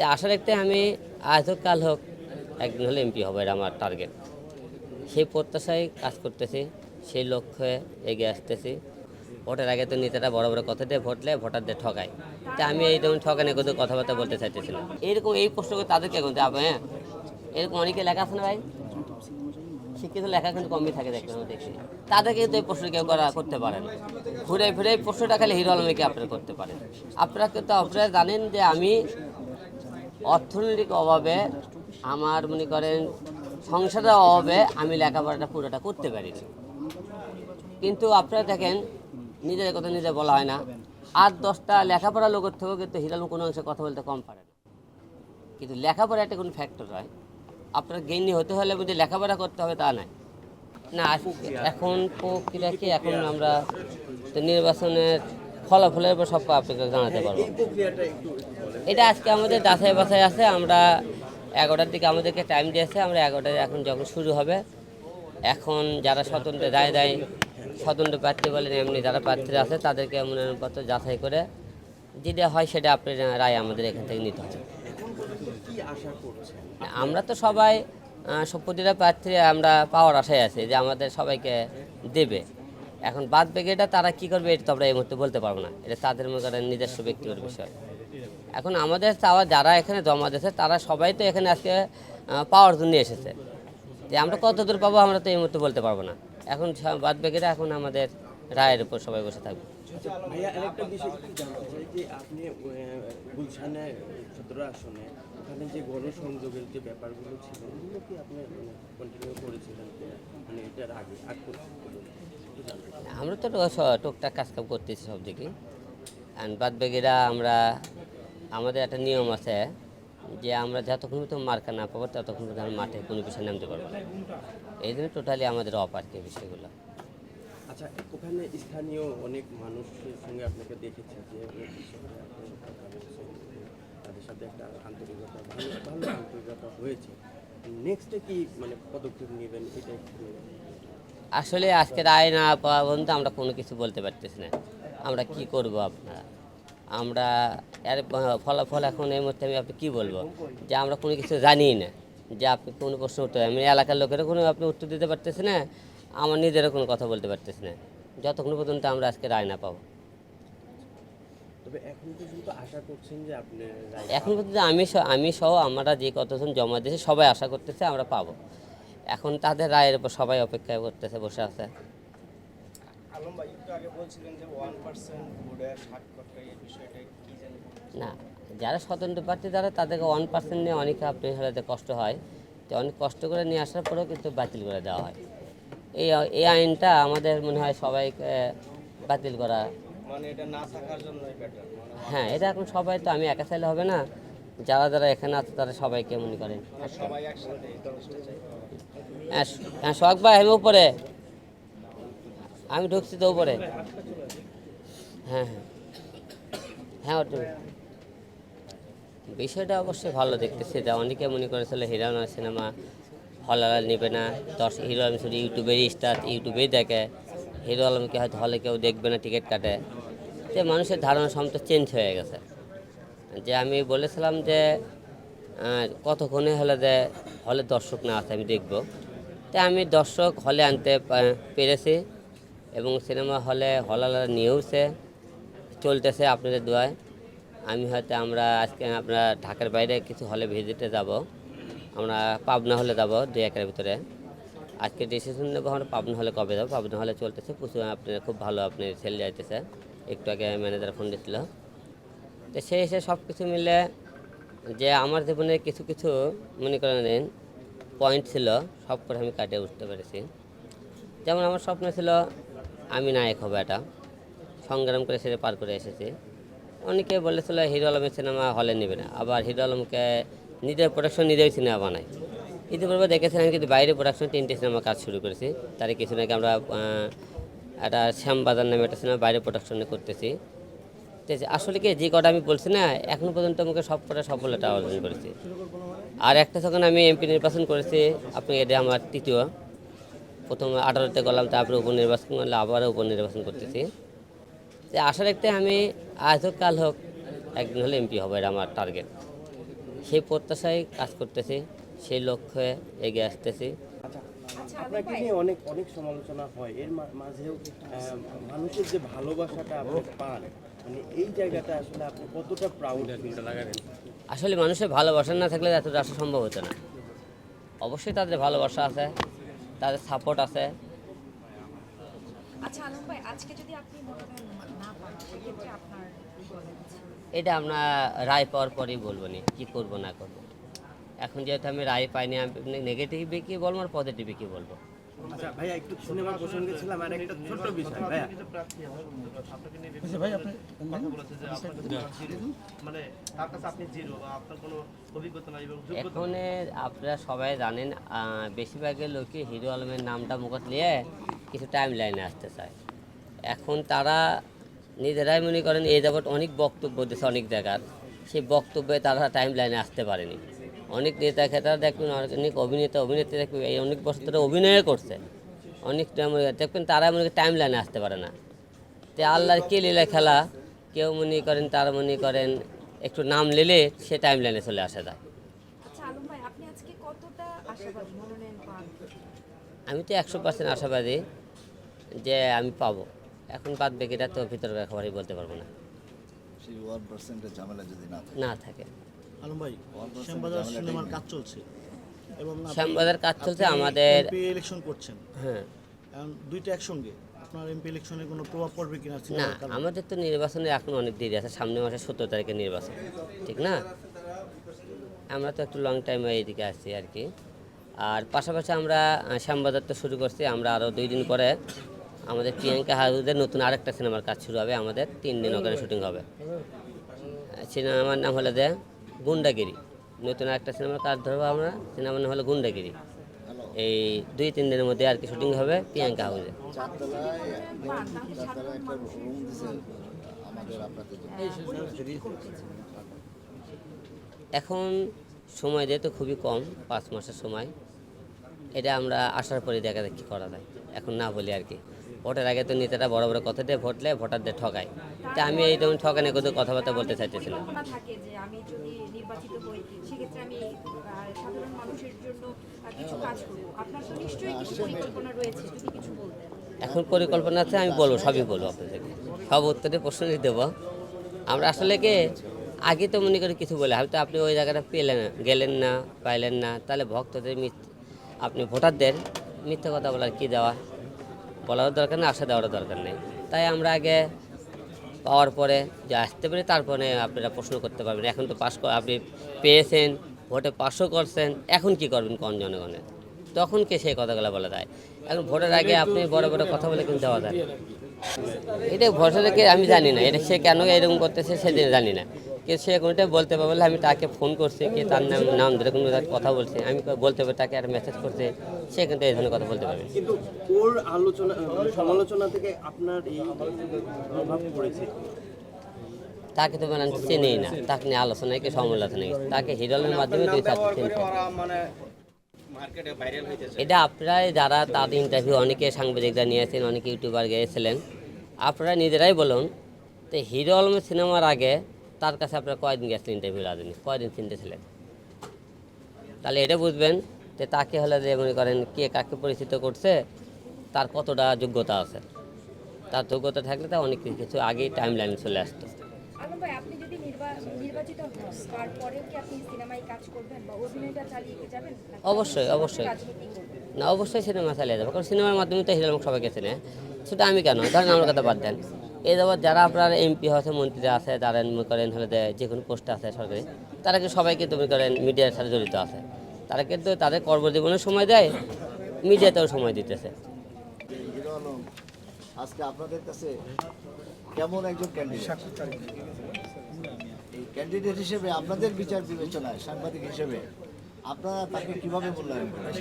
তো আশা রাখতে আমি আজ হোক কাল হোক একদিন হলে এমপি হবে, এটা আমার টার্গেট সেই প্রত্যাশায় কাজ করতেছি, সেই লক্ষ্যে এগিয়ে আসতেছি। ভোটের আগে তো নেতারা বড় বড় কথা দিয়ে ভোটলে ভোটারদের ঠকায় তা আমি এই যেমন ঠকানে কিন্তু কথাবার্তা বলতে চাইতেছিলাম। এরকম এই প্রশ্ন করে তাদেরকে এখন যাবে হ্যাঁ? এরকম অনেকে লেখা আছে না ভাই? শিক্ষিত লেখা কিন্তু কমই থাকে দেখবেন দেখছি। তাদেরকে কিন্তু এই প্রশ্ন কেউ করা করতে পারেন ঘুরে ফিরে এই প্রশ্নটা খালি হিরো আলমীকে আপনারা করতে পারেন। আপনারা কিন্তু আপনারা জানেন যে আমি অর্থনৈতিক অভাবে আমার মনে করেন সংসারের অভাবে আমি লেখাপড়াটা পুরোটা করতে পারিনি। কিন্তু আপনারা দেখেন নিজের কথা নিজে বলা হয় না। আট দশটা লেখাপড়া লোকের থেকেও কিন্তু হিরালম কোনো অংশে কথা বলতে কম পারে না। কিন্তু লেখাপড়া একটা কোনো ফ্যাক্টর হয়। আপনার জ্ঞানী হতে হলে বুঝি লেখাপড়া করতে হবে তা নয়। না এখন প্রক্রিয়া কি এখন আমরা নির্বাচনের ফলাফলের উপর সব আপনাকে জানাতে পারব। এটা আজকে আমাদের যাচাই বাছাই আছে, আমরা এগারোটার দিকে আমাদেরকে টাইম দিয়েছে, আমরা এগারোটায় এখন যখন শুরু হবে, এখন যারা স্বতন্ত্র, দায় দেয় স্বতন্ত্র প্রার্থী বলেন, এমনি যারা প্রার্থীরা আছে, তাদেরকে মনোনয়নপত্র যাচাই করে যেটা হয় সেটা আপনার রায় আমাদের এখান থেকে নিতে হবে। আমরা তো সবাই প্রতিটা প্রার্থী আমরা পাওয়ার আশায় আছি যে আমাদের সবাইকে দেবে। এখন বাদ বাকি এটা তারা কি করবে, এটা তো আমরা এই মুহূর্তে বলতে পারব না। এটা তাদের মনে করেন নিজস্ব ব্যক্তিগত বিষয়। এখন আমাদের চাওয়া যারা এখানে জমা দিয়েছে তারা সবাই তো এখানে আজকে পাওয়ার জন্য এসেছে। যে আমরা কত দূর পাবো আমরা তো এই মুহূর্তে বলতে পারব না। এখন বাদ বাকিরা এখন আমাদের রায়ের উপর সবাই বসে থাকবে। ভাইয়া আরেকটা বিষয় একটু জানতে চাই যে আপনি গুলশানে সতেরো আসনে ওখানে যে গণসংযোগের যে ব্যাপারগুলো ছিল ওগুলো কি আপনি কন্টিনিউ করেছিলেন মানে এটার আগে আগ চাই। আমরা তো টুকটাক কাজ কাম করতেছি সব দিকে আর বাদ বাকিরা আমরা আমাদের একটা নিয়ম আছে যে আমরা যতক্ষণ পর্যন্ত মার্কা না পাবো ততক্ষণ পর্যন্ত আমরা মাঠে কোনো বিষয়ে নামতে পারব না। এই জন্য টোটালি আমাদের অফ আর কি বিষয়গুলো। আচ্ছা ওখানে স্থানীয় অনেক মানুষের সঙ্গে আপনাকে দেখেছে যে তাদের সাথে একটা আন্তরিকতা ভালো ভালো আন্তরিকতা হয়েছে। নেক্সটে কি মানে পদক্ষেপ নেবেন এটা আসলে আজকে রায় না পাওয়া পর্যন্ত আমরা কোনো কিছু বলতে পারতেছি না। আমরা কি করব আপনারা? আমরা এর ফলাফল এখন এই মুহূর্তে আমি আপনি কী বলব? যে আমরা কোনো কিছু জানি না। যে আপনি কোনো প্রশ্ন উত্তর আমি এলাকার লোকেরও কোনো আপনি উত্তর দিতে পারতেছি না আমার নিজেরও কোনো কথা বলতে পারতেছি না। যতক্ষণ পর্যন্ত আমরা আজকে রায় না পাবো। এখন পর্যন্ত আমি আমি সহ আমরা যে কতজন জমা দিয়েছি সবাই আশা করতেছে আমরা পাবো। এখন তাদের রায়ের উপর সবাই অপেক্ষা করতেছে বসে আছে। আলম ভাই একটু আগে বলছিলেন যে ওয়ান পার্সেন্ট ভোটে এই বিষয়টা কি জানি না যারা স্বতন্ত্র প্রার্থী তারা তাদেরকে ওয়ান পার্সেন্ট নিয়ে অনেক আপনি হলে কষ্ট হয় তো অনেক কষ্ট করে নিয়ে আসার পরেও কিন্তু বাতিল করে দেওয়া হয়। এই এই আইনটা আমাদের মনে হয় সবাইকে বাতিল করা মানে হ্যাঁ। এটা এখন সবাই তো আমি একা চাইলে হবে না যারা যারা এখানে আছে তারা সবাইকে মনে করেন হ্যাঁ হ্যাঁ শখ ভাই আমি উপরে। আমি ঢুকছি তো উপরে। হ্যাঁ হ্যাঁ। হ্যাঁ ওটা বিষয়টা অবশ্যই ভালো দেখতেছি যা অনেকে মনে করেছিল হিরো আলম সিনেমা হল আলাল নেবে না। দশ হিরো আলম শুধু ইউটিউবেরই স্টার, ইউটিউবেই দেখে। হিরো আলমকে হয়তো হলে কেউ দেখবে না, টিকিট কাটে। যে মানুষের ধারণা সমস্ত চেঞ্জ হয়ে গেছে। যে আমি বলেছিলাম যে কতক্ষণে হলে যে হলে দর্শক না আছে আমি দেখব। তাই আমি দর্শক হলে আনতে পেরেছি এবং সিনেমা হলে হলালা নিয়েওছে, চলতেছে আপনাদের দোয়ায়। আমি হয়তো আমরা আজকে আমরা ঢাকার বাইরে কিছু হলে ভিজিটে যাব। আমরা পাবনা হলে যাব দুই একের ভিতরে। আজকে ডিসিশন নেব আমরা পাবনা হলে কবে যাব। পাবনা হলে চলতেছে, প্রচুর আপনি খুব ভালো আপনি সেল যাইতেছে। একটু আগে ম্যানেজার ফোন দিয়েছিল তো সে এসে সব কিছু মিলে যে আমার জীবনে কিছু কিছু মনে করেন পয়েন্ট ছিল, সব করে আমি কাটিয়ে উঠতে পেরেছি। যেমন আমার স্বপ্ন ছিল, আমি নায়ক হব এটা। সংগ্রাম করে সেটা পার করে এসেছি। অনেকে বলেছিল হিরো আলমের সিনেমা হলে নেবে না। আবার হিরো আলমকে নিজের প্রোডাকশন নিজেই সিনেমা বানায়। ইতিপূর্বে দেখেছেন আমি কিন্তু বাইরে প্রোডাকশন তিনটে সিনেমা কাজ শুরু করেছি। তার কিছু নাকি আমরা একটা শ্যামবাজার নামে একটা সিনেমা বাইরে প্রোডাকশনে করতেছি। আসলে কি যে কটা আমি বলছি না, এখনও পর্যন্ত আমাকে সব কটা সফলতা অর্জন করেছি। আর একটা যখন আমি এমপি নির্বাচন করেছি, আপনি এটা আমার তৃতীয়। প্রথম আঠারোতে করলাম তারপরে উপনির্বাচন করলে আবারও উপনির্বাচন করতেছি। যে আশা রাখতে আমি আজ হোক কাল হোক একদিন হলে এমপি হবে এটা আমার টার্গেট সেই প্রত্যাশায় কাজ করতেছি সেই লক্ষ্যে এগিয়ে আসতেছি। আচ্ছা আপনাকে নিয়ে অনেক অনেক সমালোচনা হয়? এর মাঝেও মানুষের যে ভালোবাসাটা আপনি পান মানে এই জায়গাটা আসলে আপনি কতটা প্রাউড আসলে মানুষের ভালোবাসা না থাকলে এতটা আসা সম্ভব হতো না। অবশ্যই তাদের ভালোবাসা আছে তাদের সাপোর্ট আছে। আচ্ছা আলম ভাই আজকে যদি আপনি মনোনয়ন না এটা আমরা রায় পাওয়ার পরেই বলব নি কী করব না করব। এখন যেহেতু আমি রায় পাইনি আমি নেগেটিভে কি বলব আর পজিটিভে কি বলব? আচ্ছা ভাইয়া একটু সিনেমা প্রসঙ্গে ছিলাম আর একটা ছোট্ট বিষয় ভাইয়া। মানে তার কাছে আপনি জিরো বা আপনার কোনো অভিজ্ঞতা নাই এখন আপনারা সবাই জানেন আহ, বেশিরভাগের লোকই হিরো আলমের নামটা মুখত নিয়ে কিছু টাইম লাইনে আসতে চায়। এখন তারা নিজেরাই মনে করেন এই যাবৎ অনেক বক্তব্য দিয়েছে অনেক জায়গার। সেই বক্তব্যে তারা টাইম লাইনে আসতে পারেনি। অনেক নেতা খেতারা দেখবেন অনেক অভিনেতা অভিনেত্রী দেখবেন এই অনেক বছর ধরে অভিনয় করছে। অনেক মনে দেখবেন তারা মনে টাইম লাইনে আসতে পারে না। তে আল্লাহর কে লীলা খেলা কেউ মনে করেন তারা মনে করেন একটু নাম নিলে সে টাইম লাইনে চলে আসে যায় আচ্ছা পান? আমি তো একশো পার্সেন্ট আশাবাদী যে আমি পাবো। এখন বাদ বাকিটা তো ভিতরকার খবরই বলতে পারব না। সেই ওয়ান পার্সেন্টের ঝামেলা যদি না থাকে। না থাকে। আলম ভাই শ্যামবাজার সিনেমার কাজ চলছে। এবং শ্যামবাজার কাজ চলছে আমাদের ইলেকশন করছেন। হ্যাঁ। দুইটা একসঙ্গে আপনার এমপি ইলেকশনে কোনো প্রভাব পড়বে কিনা না আমাদের তো নির্বাচনে এখন অনেক দেরি আছে সামনে মাসে সতেরো তারিখে নির্বাচন ঠিক না? আমরা তো একটু লং টাইম এইদিকে আসছি আর কি। আর পাশাপাশি আমরা শ্যামবাজার তো শুরু করছি আমরা আরও দুই দিন পরে আমাদের প্রিয়াঙ্কা হাজুদের নতুন আরেকটা সিনেমার কাজ শুরু হবে, আমাদের তিন দিন ওখানে শুটিং হবে। সিনেমার নাম হলো দে গুন্ডাগিরি। নতুন আরেকটা সিনেমার কাজ ধরবো আমরা, সিনেমার নাম হলো গুন্ডাগিরি। এই দুই তিন দিনের মধ্যে আর কি শুটিং হবে প্রিয়াঙ্কা হাউসে। এখন সময় যেহেতু খুবই কম, পাঁচ মাসের সময়, এটা আমরা আসার পরে দেখা কী করা যায়, এখন না বলি আর কি। ভোটের আগে তো নেতারা বড় বড় কথা দিয়ে ভোট ভোটলে ভোটারদের ঠকায়। তা আমি এই যেমন ঠকানে কোনো কথাবার্তা বলতে চাইতেছি না। পরিকল্পনা থাকে যে আমি যদি নির্বাচিত হই সেক্ষেত্রে আমি আহ, সাধারণ মানুষের জন্য আহ, কিছু কাজ করব। আপনার তো নিশ্চয়ই কিছু পরিকল্পনা রয়েছে যদি কিছু বলতেন। এখন পরিকল্পনা আছে আমি বলব সবই বলব আপনাদেরকে। সব উত্তরে প্রশ্ন দেবো। আমরা আসলে কি আগে তো মনে করি কিছু বলে হয়তো আপনি ওই জায়গাটা পেলেন গেলেন না পাইলেন না তাহলে ভক্তদের আপনি ভোটারদের মিথ্যা কথা বলার কি দেওয়া? বলারও দরকার নেই, আশা দেওয়ারও দরকার নেই। তাই আমরা আগে পাওয়ার পরে যে আসতে পারি, তারপরে আপনারা প্রশ্ন করতে পারবেন। এখন তো পাস আপনি পেয়েছেন, ভোটে পাশও করছেন, এখন কি করবেন কোন জনগণের? তখন কে সেই কথাগুলো বলা যায় এখন ভোটের আগে আপনি বড় বড় কথা বলে কিন্তু দেওয়া যায়। এটা ভরসা আমি জানি না, এটা সে কেন এরকম করতেছে সেদিন জানি না। কিন্তু সে কোনটা বলতে পারবে বলে আমি তাকে ফোন করছি কি তার নাম নাম ধরে কোনো কথা বলছে। আমি বলতে পারি তাকে আর মেসেজ করছে সে কিন্তু এই ধরনের কথা বলতে পারবে। কিন্তু ওর আলোচনা সমালোচনা থেকে আপনার এই প্রভাব পড়েছে? তাকে তো মানে চেনেই না। তাকে নিয়ে আলোচনায় কি সমালোচনা কি? তাকে হিরলের মাধ্যমে দুই মানে এটা আপনারাই যারা তাদের ইন্টারভিউ অনেকে সাংবাদিকরা নিয়েছেন অনেকে ইউটিউবার গিয়েছিলেন আপনারা নিজেরাই বলুন তো হিরো আলমের সিনেমার আগে তার কাছে আপনারা কয়দিন গেছিলেন ইন্টারভিউ রাজনী কয়দিন চিনতেছিলেন তাহলে এটা বুঝবেন যে তাকে হলে যে মনে করেন কে কাকে পরিচিত করছে তার কতটা যোগ্যতা আছে। তার যোগ্যতা থাকলে তা অনেক কিছু আগেই টাইম লাইনে চলে আসতো। অবশ্যই, অবশ্যই। না অবশ্যই সিনেমা চালিয়ে যাব কারণ সিনেমার মাধ্যমে তো হিরো সবাইকে চেনে। সেটা আমি কেন? ধরেন আমার কথা বাদ দেন। এই যাবৎ যারা আপনার এমপি আছে মন্ত্রী আছে যারা মনে করেন হলে যে কোনো পোস্টে আছে সরকারি, তারা কিন্তু মনে করেন মিডিয়ার সাথে জড়িত আছে। তারা কিন্তু তাদের কর্মজীবনের সময় দেয়, মিডিয়াতেও সময় দিতেছে। আজকে আপনাদের কাছে কেমন একজন ক্যান্ডিডেট হিসেবে আপনাদের বিচার বিবেচনায় সাংবাদিক হিসেবে আপনারা তাকে কীভাবে মূল্যায়ন করেন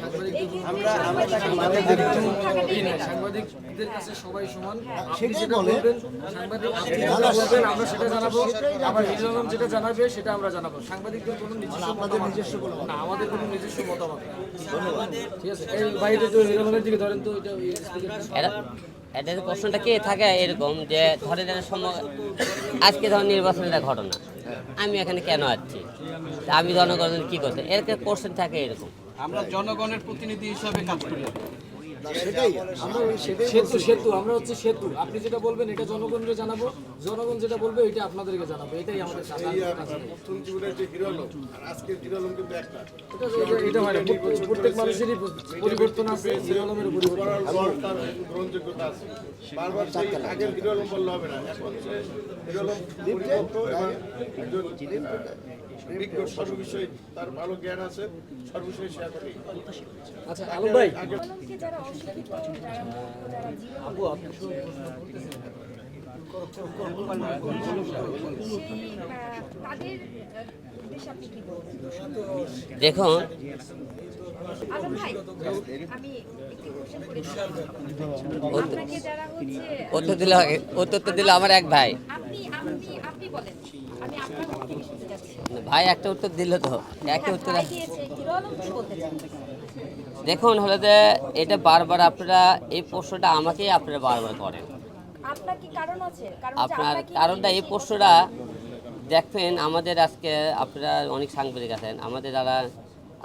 আমরা আমরা তাকে মানে সাংবাদিকদের কাছে সবাই সমান। সেটাই বলবেন সাংবাদিক বলবেন আমরা সেটা জানাব। আবার যেটা জানাবে সেটা আমরা জানাব। সাংবাদিকদের কোনো মানে নিজস্ব আপনাদের নিজস্ব না আমাদের কোনো নিজস্ব মতামত। ঠিক আছে এই বাইরে তো হিরো দিকে ধরেন তো এটা এদের প্রশ্নটা কি থাকে এরকম যে ধরে যেন আজকে ধর নির্বাচনের একটা ঘটনা। আমি এখানে কেন আছি আমি জনগণের কি করছে এর কোশ্চেন থাকে এরকম। আমরা জনগণের প্রতিনিধি হিসাবে কাজ করি। সেটাই আমরা ওই সেটাই সেতু সেতু আমরা হচ্ছে সেতু। আপনি যেটা বলবেন এটা জনগণকে জানাব জনগণ যেটা বলবে এটা আপনাদেরকে জানাব এটাই আমাদের মানুষেরই পরিবর্তন আছে পরিবর্তন আছে। সর্ববিষয়ে তার ভালো জ্ঞান আছে সর্ববিষয়ে শেয়ার করে আচ্ছা আলম ভাই। কি দেখুন। আলম ভাই আমি একটি কোশ্চেন করেছিলাম আপনাকে যারা হচ্ছে উত্তর দিলে উত্তর তো দিল আমার এক ভাই আপনি আপনি আপনি বলেন আমি আপনার মুখ থেকে শুনতে যাচ্ছি ভাই একটা উত্তর দিল তো। একটা উত্তর চান দেখুন হলো যে এটা বারবার আপনারা এই প্রশ্নটা আমাকেই আপনারা বারবার করেন। আপনার কারণটা এই প্রশ্নটা দেখবেন আমাদের আজকে আপনারা অনেক সাংবাদিক আছেন আমাদের যারা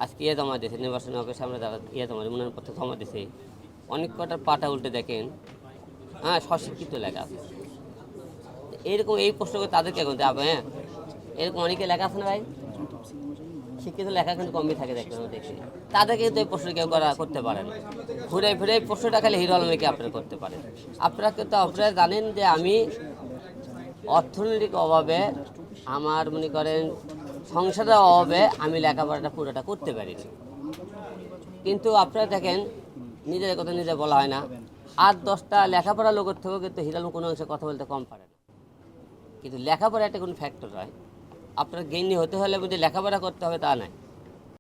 আজকে ইয়ে জমা দিয়েছে নির্বাচন অফিসে আমরা যারা ইয়ে জমা মনোনয়নপত্র জমা দিয়েছি অনেক কটার পাটা উল্টে দেখেন হ্যাঁ স্বশিক্ষিত লেখা আছে। এরকম এই প্রশ্ন করে তাদেরকে এখন যাবে হ্যাঁ? এরকম অনেকে লেখা আছে না ভাই, শিক্ষিত লেখা কিন্তু কমই থাকে দেখবেন দেখি তাদেরকে কিন্তু এই প্রশ্ন কেউ করা করতে পারে না। ঘুরে ফিরে প্রশ্নটা খালি হিরো আলমীকে আপনারা করতে পারেন। আপনারা কিন্তু আপনারা জানেন যে আমি অর্থনৈতিক অভাবে আমার মনে করেন সংসারের অভাবে আমি লেখাপড়াটা পুরোটা করতে পারিনি। কিন্তু আপনারা দেখেন, নিজের কথা নিজে বলা হয় না। আট দশটা লেখাপড়া লোকের থেকেও কিন্তু হিরালম কোনো অংশে কথা বলতে কম পারে না। কিন্তু লেখাপড়া একটা কোনো ফ্যাক্টর হয়। আপনার জ্ঞানী হতে হলে বুঝে লেখাপড়া করতে হবে তা নয়।